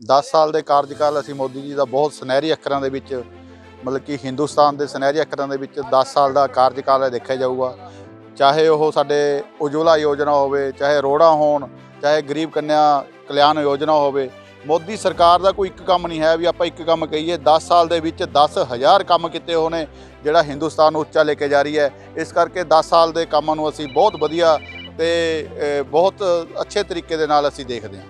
10 ਸਾਲ ਦੇ ਕਾਰਜਕਾਲ ਅਸੀਂ ਮੋਦੀ ਜੀ ਦਾ ਬਹੁਤ ਸੁਨਹਿਰੀ ਅੱਖਰਾਂ ਦੇ ਵਿੱਚ, ਮਤਲਬ ਕਿ ਹਿੰਦੁਸਤਾਨ ਦੇ ਸੁਨਹਿਰੀ ਅੱਖਰਾਂ ਦੇ ਵਿੱਚ 10 ਸਾਲ ਦਾ ਕਾਰਜਕਾਲ ਹੈ ਦੇਖਿਆ ਜਾਊਗਾ। ਚਾਹੇ ਉਹ ਸਾਡੇ ਉਜਵਲਾ ਯੋਜਨਾ ਹੋਵੇ, ਚਾਹੇ ਰੋੜਾ ਹੋਣ, ਚਾਹੇ ਗਰੀਬ ਕੰਨਿਆ ਕਲਿਆਣ ਯੋਜਨਾ ਹੋਵੇ, ਮੋਦੀ ਸਰਕਾਰ ਦਾ ਕੋਈ ਇੱਕ ਕੰਮ ਨਹੀਂ ਹੈ ਵੀ ਆਪਾਂ ਇੱਕ ਕੰਮ ਕਹੀਏ 10 ਸਾਲ ਦੇ ਵਿੱਚ 10000 ਕੰਮ ਕੀਤੇ ਹੋਣੇ, ਜਿਹੜਾ ਹਿੰਦੁਸਤਾਨ ਨੂੰ ਉੱਚਾ ਲੈ ਕੇ ਜਾ ਰਹੀ ਹੈ। ਇਸ ਕਰਕੇ 10 ਸਾਲ ਦੇ ਕੰਮਾਂ ਨੂੰ ਅਸੀਂ ਬਹੁਤ ਵਧੀਆ ਤੇ ਬਹੁਤ ਅੱਛੇ ਤਰੀਕੇ ਦੇ ਨਾਲ ਅਸੀਂ ਦੇਖਦੇ ਹਾਂ।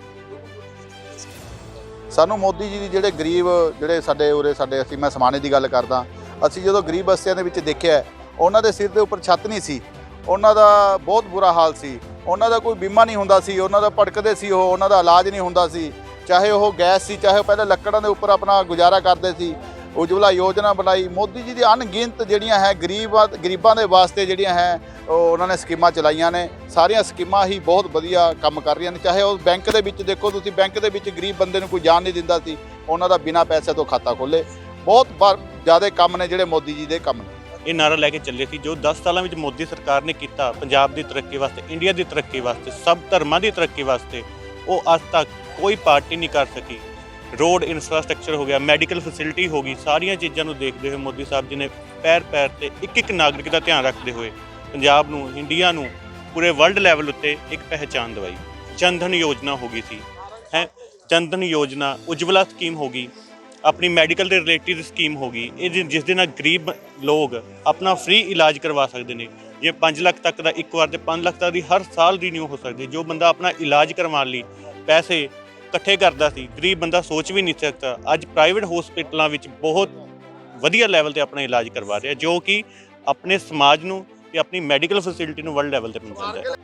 ਸਾਨੂੰ ਮੋਦੀ ਜੀ ਦੀ ਜਿਹੜੇ ਗਰੀਬ, ਜਿਹੜੇ ਸਾਡੇ ਉਰੇ ਸਾਡੇ ਅਸੀਂ ਮੈਂ ਸਮਾਨੇ ਦੀ ਗੱਲ ਕਰਦਾ, ਅਸੀਂ ਜਦੋਂ ਗਰੀਬ ਬਸਤੀਆਂ ਦੇ ਵਿੱਚ ਦੇਖਿਆ, ਉਹਨਾਂ ਦੇ ਸਿਰ ਦੇ ਉੱਪਰ ਛੱਤ ਨਹੀਂ ਸੀ, ਉਹਨਾਂ ਦਾ ਬਹੁਤ ਬੁਰਾ ਹਾਲ ਸੀ, ਉਹਨਾਂ ਦਾ ਕੋਈ ਬੀਮਾ ਨਹੀਂ ਹੁੰਦਾ ਸੀ, ਉਹਨਾਂ ਦਾ ਭੜਕਦੇ ਸੀ, ਉਹ ਉਹਨਾਂ ਦਾ ਇਲਾਜ ਨਹੀਂ ਹੁੰਦਾ ਸੀ, ਚਾਹੇ ਉਹ ਗੈਸ ਸੀ, ਚਾਹੇ ਉਹ ਪਹਿਲਾਂ ਲੱਕੜਾਂ ਦੇ ਉੱਪਰ ਆਪਣਾ ਗੁਜ਼ਾਰਾ ਕਰਦੇ ਸੀ ਉਜਵਲਾ ਯੋਜਨਾ ਬਣਾਈ। ਮੋਦੀ ਜੀ ਦੀ ਅਣਗਿਣਤ ਜਿਹੜੀਆਂ ਹੈ, ਗਰੀਬਾਂ ਗਰੀਬਾਂ ਦੇ ਵਾਸਤੇ ਜਿਹੜੀਆਂ ਹੈ, ਉਹ ਉਹਨਾਂ ਨੇ ਸਕੀਮਾਂ ਚਲਾਈਆਂ ਨੇ। ਸਾਰੀਆਂ ਸਕੀਮਾਂ ਹੀ ਬਹੁਤ ਵਧੀਆ ਕੰਮ ਕਰ ਰਹੀਆਂ ਨੇ। ਚਾਹੇ ਉਹ ਬੈਂਕ ਦੇ ਵਿੱਚ ਦੇਖੋ ਤੁਸੀਂ, ਬੈਂਕ ਦੇ ਵਿੱਚ ਗਰੀਬ ਬੰਦੇ ਨੂੰ ਕੋਈ ਜਾਣ ਨਹੀਂ ਦਿੰਦਾ ਸੀ। ਉਹਨਾਂ ਦਾ ਬਿਨਾਂ ਪੈਸੇ ਤੋਂ ਖਾਤਾ ਖੋਲੇ ਬਹੁਤ ਜ਼ਿਆਦਾ ਕੰਮ ਨੇ ਜਿਹੜੇ ਮੋਦੀ ਜੀ ਦੇ ਕੰਮ ਨੇ। ਇਹ ਨਾਰਾ ਲੈ ਕੇ ਚੱਲੇ ਸੀ, ਜੋ 10 ਸਾਲਾਂ ਵਿੱਚ ਮੋਦੀ ਸਰਕਾਰ ਨੇ ਕੀਤਾ ਪੰਜਾਬ ਦੀ ਤਰੱਕੀ ਵਾਸਤੇ, ਇੰਡੀਆ ਦੀ ਤਰੱਕੀ ਵਾਸਤੇ, ਸਭ ਧਰਮਾਂ ਦੀ ਤਰੱਕੀ ਵਾਸਤੇ, ਉਹ ਅੱਜ ਤੱਕ ਕੋਈ ਪਾਰਟੀ ਨਹੀਂ ਕਰ ਸਕੀ। ਰੋਡ ਇਨਫਰਾਸਟ੍ਰਕਚਰ ਹੋ ਗਿਆ, ਮੈਡੀਕਲ ਫੈਸਿਲਿਟੀ ਹੋ ਗਈ, ਸਾਰੀਆਂ ਚੀਜ਼ਾਂ ਨੂੰ ਦੇਖਦੇ ਹੋਏ ਮੋਦੀ ਸਾਹਿਬ ਜੀ ਨੇ ਪੈਰ ਪੈਰ ਤੇ ਇੱਕ ਇੱਕ ਨਾਗਰਿਕ ਦਾ ਧਿਆਨ ਰੱਖਦੇ ਹੋਏ ਪੰਜਾਬ ਨੂੰ, ਇੰਡੀਆ ਨੂੰ ਪੂਰੇ ਵਰਲਡ ਲੈਵਲ ਉੱਤੇ ਇੱਕ ਪਹਿਚਾਨ ਦਿਵਾਈ ਚੰਧਨ ਯੋਜਨਾ ਹੋ ਗਈ ਸੀ। ਹੈ ਚੰਧਨ ਯੋਜਨਾ ਉਜਵਲਾ ਸਕੀਮ ਹੋ ਗਈ, ਆਪਣੀ ਮੈਡੀਕਲ ਦੇ ਰਿਲੇਟਿਡ ਸਕੀਮ ਹੋ ਗਈ, ਇਹ ਜਿ- ਜਿਸ ਦੇ ਨਾਲ ਗਰੀਬ ਲੋਕ ਆਪਣਾ ਫ੍ਰੀ ਇਲਾਜ ਕਰਵਾ ਸਕਦੇ ਨੇ ਜੇ 5 ਲੱਖ ਤੱਕ ਦਾ ਇੱਕ ਵਾਰ ਤੇ 5 ਲੱਖ ਤੱਕ ਦੀ ਹਰ ਸਾਲ ਰੀਨਿਊ ਹੋ ਸਕਦੀ, ਜੋ ਬੰਦਾ ਆਪਣਾ ਇਲਾਜ ਕਰਵਾਉਣ ਲਈ ਪੈਸੇ ਇਕੱਠੇ ਕਰਦਾ ਸੀ, ਗਰੀਬ ਬੰਦਾ ਸੋਚ ਵੀ ਨਹੀਂ ਸਕਦਾ। ਅੱਜ ਪ੍ਰਾਈਵੇਟ ਹਸਪੀਟਲਾਂ ਵਿੱਚ ਬਹੁਤ ਵਧੀਆ ਲੈਵਲ ਤੇ ਆਪਣਾ ਇਲਾਜ ਕਰਵਾ ਰਿਹਾ, ਜੋ ਕਿ ਆਪਣੇ ਸਮਾਜ ਨੂੰ ਤੇ ਆਪਣੀ ਮੈਡੀਕਲ ਫੈਸਿਲਿਟੀ ਨੂੰ ਵਰਲਡ ਲੈਵਲ ਤੇ ਪਹੁੰਚਾਉਂਦਾ ਹੈ।